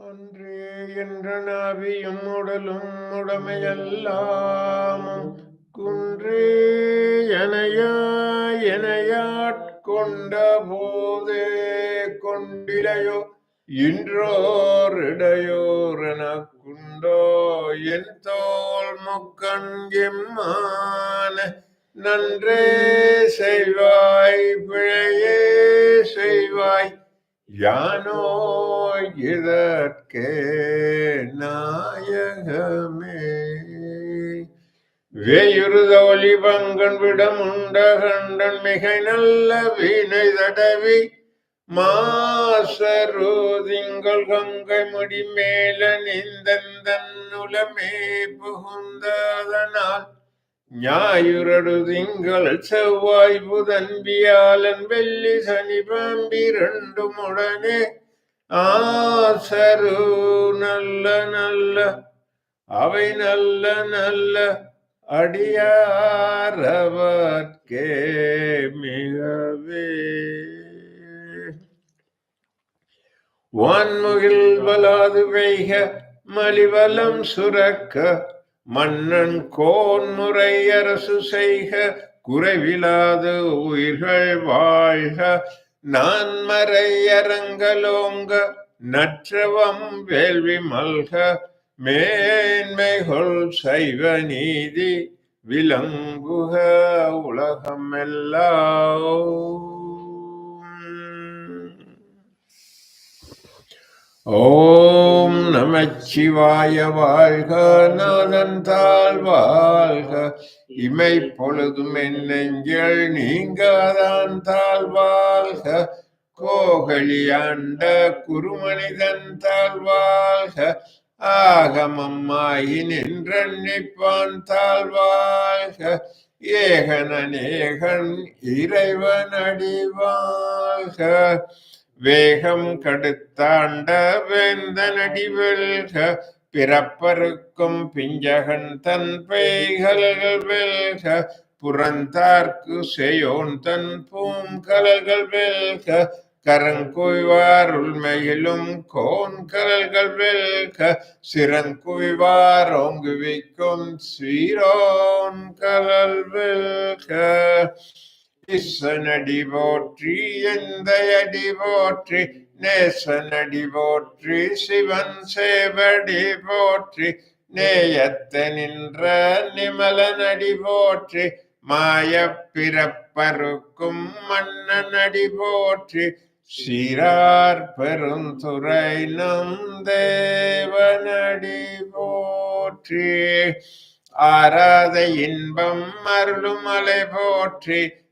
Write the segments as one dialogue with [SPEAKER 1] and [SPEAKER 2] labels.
[SPEAKER 1] அன்றே என்ற நாவியும் உடலும் உடமையல்லாமும் குன்றே எனையா எனையாட்கொண்ட போதே கொண்டிலையோ இன்றோரிடையோரென குண்டோ என் தோல் முக்கண்கிம்மான நன்றே செய்வாய் பிழையே செய்வாய் யானோ இதற்கே நாயகமே. வேயுறுத ஒளிபங்கன் விடம் உண்ட கண்டன் மிகை நல்ல வீணை தடவி மாசரு திங்கள் கங்கை முடி மேல நிந்தந்தன் உலமே புகுந்ததனால் ஞாயிறடு திங்கள் செவ்வாய் புதன் வியாழன் வெள்ளி சனி பாம்பி ரெண்டும் உடனே ஆசரு. நல்ல நல்ல அவை நல்ல நல்ல அடியாரவர்க்கே மிகவே. வான்முகில் வலாது வைக மலிவலம் சுரக்க மன்னன் கோன்முறை அரசு செய்க குறைவிலாது உயிர்கள் வாழ்க. நான் மறையரங்கலோங்க நற்றவம் வேள்வி மல்க. மேன்மைகள் சைவ நீதி விளங்குக உலகம் ஓ நமச்சிவாய வாழ்க நானந்தால் வாழ்க. இமை பொழுதும் என் நெஞ்சல் நீங்காதான் தாழ் வாழ்க. கோகலியாண்ட குருமனிதன் தாழ் வாழ்க. ஆகமம்மாயி நின்றிப்பான் தாழ் வாழ்க. ஏகன் இறைவன் அடிவாழ்க வேகம் கடுத்தாண்ட வேந்த நடிவெல்க பிறப்பருக்கும் பிஞ்சகன் தன் பெய்கல்கள் வெல்க புறந்தார்க்கு செயோன் தன் பூங்கலல்கள் வெல்க கரங்குய்வார் உள்மையிலும் கோன் கலல்கள் வெல்க சிறங்குய்வார் ஓங்குவிக்கும் சீரோன் கலல் வெல்க. ஈசனடி போற்றி எந்தையடி போற்றி நேசனடி போற்றி சிவன் சேவடி போற்றி நேயத்த நின்ற நிமலனடி போற்றி மாய பிறப்பருக்கும் மன்னனடி போற்றி சிறார் பெருந்துரை நம் தேவனடி போற்றி. ஆராத இன்பம் அருளுமலை போற்றி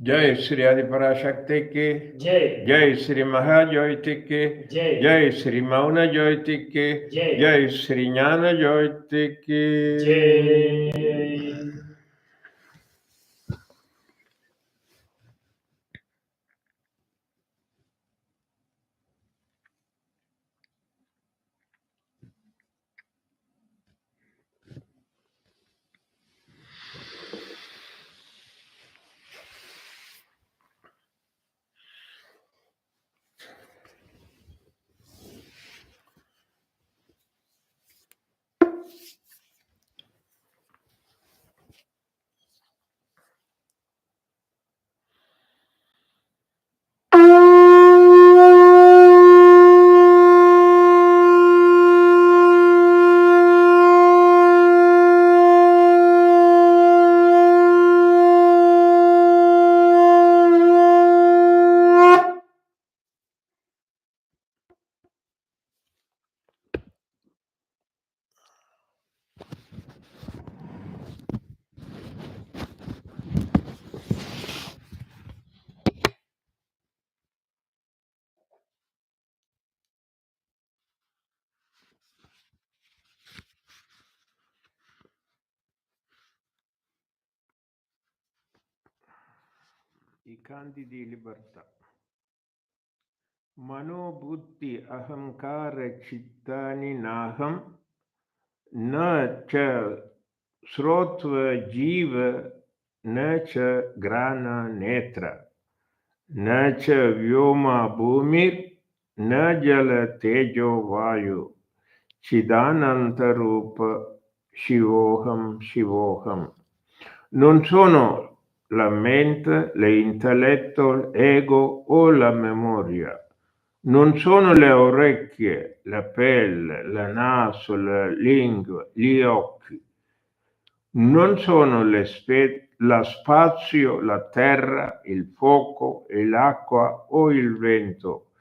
[SPEAKER 1] जय श्री आदि पराशक्ति की
[SPEAKER 2] जय
[SPEAKER 1] जय श्री महाज्योति की
[SPEAKER 2] जय
[SPEAKER 1] जय श्री मौन ज्योति की
[SPEAKER 2] जय
[SPEAKER 1] जय श्री ज्ञान ज्योति की
[SPEAKER 2] जय
[SPEAKER 1] i canti di libertà. Mano buddhi ahamkara chittani naham न च श्रोत्व जीव न च ग्राण नेत्र न च व्योमा भूमिर् न जल तेजो वायु चिदानंtarup shivoham shivoham non sono la mente, l'intelletto, l'ego o la memoria. Non sono le orecchie, la pelle, la naso, la lingua, gli occhi, non sono le spe- la spazio, la terra, il fuoco l'acqua o il vento,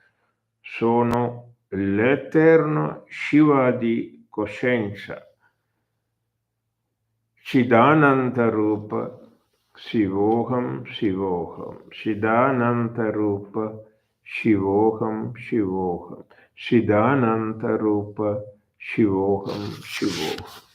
[SPEAKER 1] sono l'eterno Shiva di coscienza. Chidanantarupa ശിവോഹം ശിവോഹം ശിദാനന്തരൂപ ശിവോഹം ശിവോഹം ശിദാനന്തരൂപ ശിവോഹം ശിവോഹം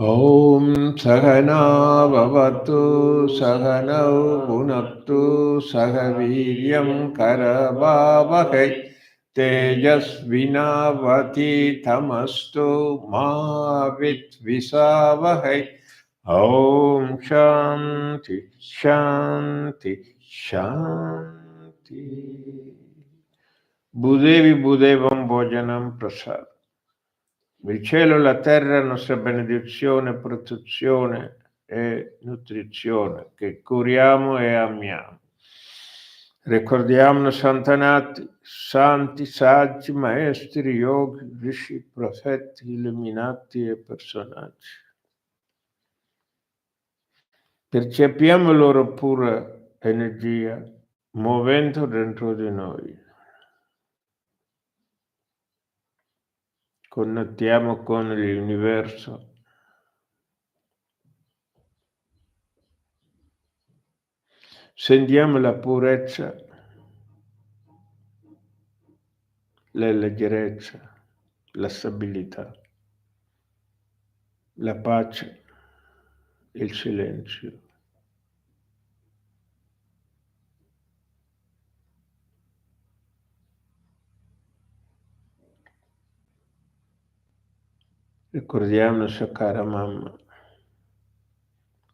[SPEAKER 1] ॐ सहनावतु सहनौ भुनक्तु सह वीर्यं करवावहै। तेजस्विनावतीतमस्तु मा विद्विषावहै ॐ शान्ति शान्ति शान्ति। Budevi Budevam Bhojanam Prasad. Il cielo e la terra, nostra benedizione, protezione e nutrizione, che curiamo e amiamo. Ricordiamo Santanati, santi, saggi, maestri, yogi, rishi, profeti, illuminati e personaggi. Percepiamo la loro pura energia muovendo dentro di noi. Connettiamo con l'universo. Sentiamo la purezza, la leggerezza, la stabilità, la pace, il silenzio. Ricordiamo sua cara mamma,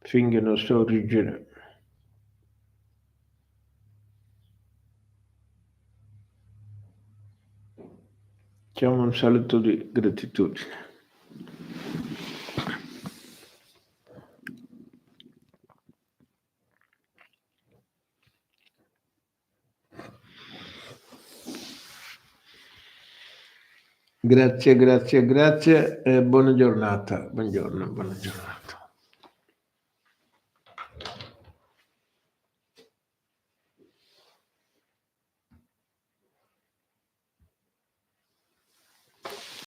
[SPEAKER 1] finché la sua origine. Facciamo un saluto di gratitudine. Grazie, grazie, grazie e buona giornata. Buongiorno, buona giornata.